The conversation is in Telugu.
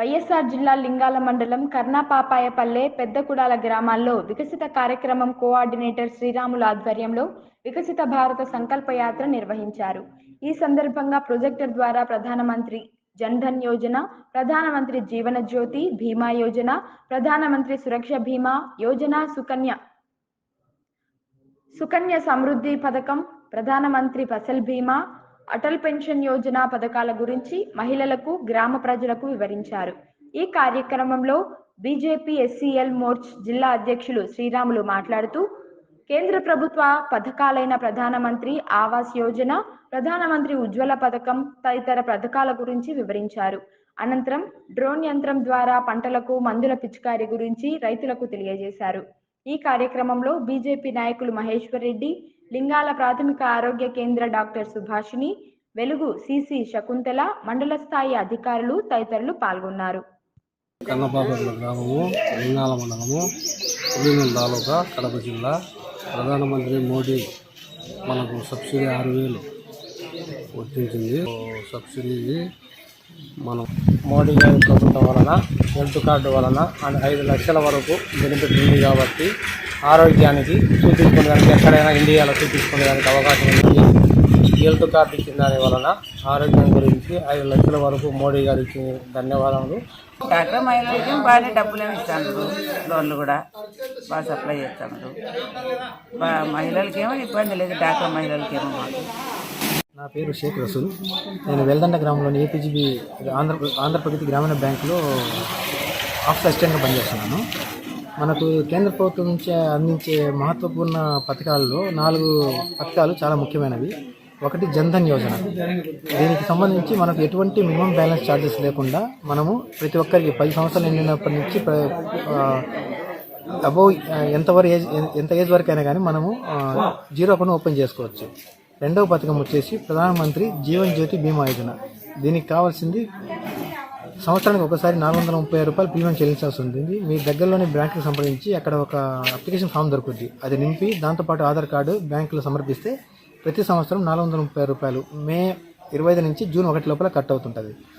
వైఎస్ఆర్ జిల్లా లింగాల మండలం కర్ణాపాపాయపల్లె పెద్దకుడాల గ్రామాల్లో వికసిత కార్యక్రమం కోఆర్డినేటర్ శ్రీరాముల ఆధ్వర్యంలో వికసిత భారత సంకల్ప యాత్ర నిర్వహించారు. ఈ సందర్భంగా ప్రొజెక్టర్ ద్వారా ప్రధానమంత్రి జన్ధన్ యోజన ప్రధానమంత్రి జీవన జ్యోతి బీమా యోజన ప్రధానమంత్రి సురక్ష బీమా యోజన సుకన్య సుకన్య సమృద్ధి పథకం ప్రధానమంత్రి ఫసల్ భీమా అటల్ పెన్షన్ యోజన పథకాల గురించి మహిళలకు గ్రామ ప్రజలకు వివరించారు. ఈ కార్యక్రమంలో బీజేపీ ఎస్సీఎల్ మోర్చ్ జిల్లా అధ్యక్షులు శ్రీరాములు మాట్లాడుతూ కేంద్ర ప్రభుత్వ పథకాలైన ప్రధానమంత్రి ఆవాస్ యోజన ప్రధానమంత్రి ఉజ్వల పథకం తదితర పథకాల గురించి వివరించారు. అనంతరం డ్రోన్ యంత్రం ద్వారా పంటలకు మందుల పిచికారీ గురించి రైతులకు తెలియజేశారు. ఈ కార్యక్రమంలో బీజేపీ నాయకులు మహేశ్వర్ రెడ్డి లింగాల ప్రాథమిక ఆరోగ్య కేంద్ర డాక్టర్ సుభాషిణి వెలుగు సిసి శకుంతల మండల స్థాయి అధికారులు తదితరులు పాల్గొన్నారు. కన్నపాపర్ల గ్రామము లింగాల మండలము పులినెల తాలూకా కడప జిల్లా. ప్రధానమంత్రి మోడీ మనకు సబ్సిడీ ఆరు వేలు వర్తించింది. సబ్సిడీ మనం మోడీ గారి ప్రభుత్వం వలన హెల్త్ కార్డు వలన ఐదు లక్షల వరకు బెనిఫిట్ ఉంది కాబట్టి ఆరోగ్యానికి చూపించుకునేదానికి ఎక్కడైనా ఇండియాలో చూపించుకునేదానికి అవకాశం ఉంది. హెల్త్ కార్డు ఇచ్చిన దాని వలన ఆరోగ్యం గురించి ఐదు లక్షల వరకు మోడీ గారికి ధన్యవాదములు. డాక్టర్ మహిళలకి బాగానే డబ్బులు ఇస్తాను లోన్లు కూడా బాగా సప్లై చేస్తాను మహిళలకేమో ఇబ్బంది లేదు డాక్టర్ మహిళలకేమో మాకు. నా పేరు షేక్ రసూల్ నేను వెల్దండ గ్రామంలోని ఏపీజీబీ ఆంధ్ర ఆంధ్రప్రగతి గ్రామీణ బ్యాంకులో ఆఫీస్ అసిస్టెంట్గా పనిచేస్తున్నాను. మనకు కేంద్ర ప్రభుత్వం నుంచి అందించే మహత్వపూర్ణ పథకాల్లో నాలుగు పథకాలు చాలా ముఖ్యమైనవి. ఒకటి జన్ధన్ యోజన. దీనికి సంబంధించి మనకు ఎటువంటి మినిమం బ్యాలెన్స్ ఛార్జెస్ లేకుండా మనము ప్రతి ఒక్కరికి పది సంవత్సరాలు నిండినప్పటి నుంచి అబౌవ్ ఎంతవరకు ఏజ్ ఎంత ఏజ్ వరకు అయినా కానీ మనము జీరో అకౌంట్ ఓపెన్ చేసుకోవచ్చు. రెండవ పథకం వచ్చేసి ప్రధానమంత్రి జీవన్ జ్యోతి బీమా యోజన. దీనికి కావాల్సింది సంవత్సరానికి ఒకసారి నాలుగు వందల ముప్పై రూపాయలు ప్రీమియం చెల్లించాల్సి ఉంటుంది. మీ దగ్గరలోని బ్యాంకుకి సంప్రదించి అక్కడ ఒక అప్లికేషన్ ఫామ్ దొరుకుద్ది. అది నింపి దాంతోపాటు ఆధార్ కార్డు బ్యాంకులో సమర్పిస్తే ప్రతి సంవత్సరం నాలుగు వందల ముప్పై రూపాయలు మే ఇరవై ఐదు నుంచి జూన్ ఒకటి లోపల కట్ అవుతుంటుంది.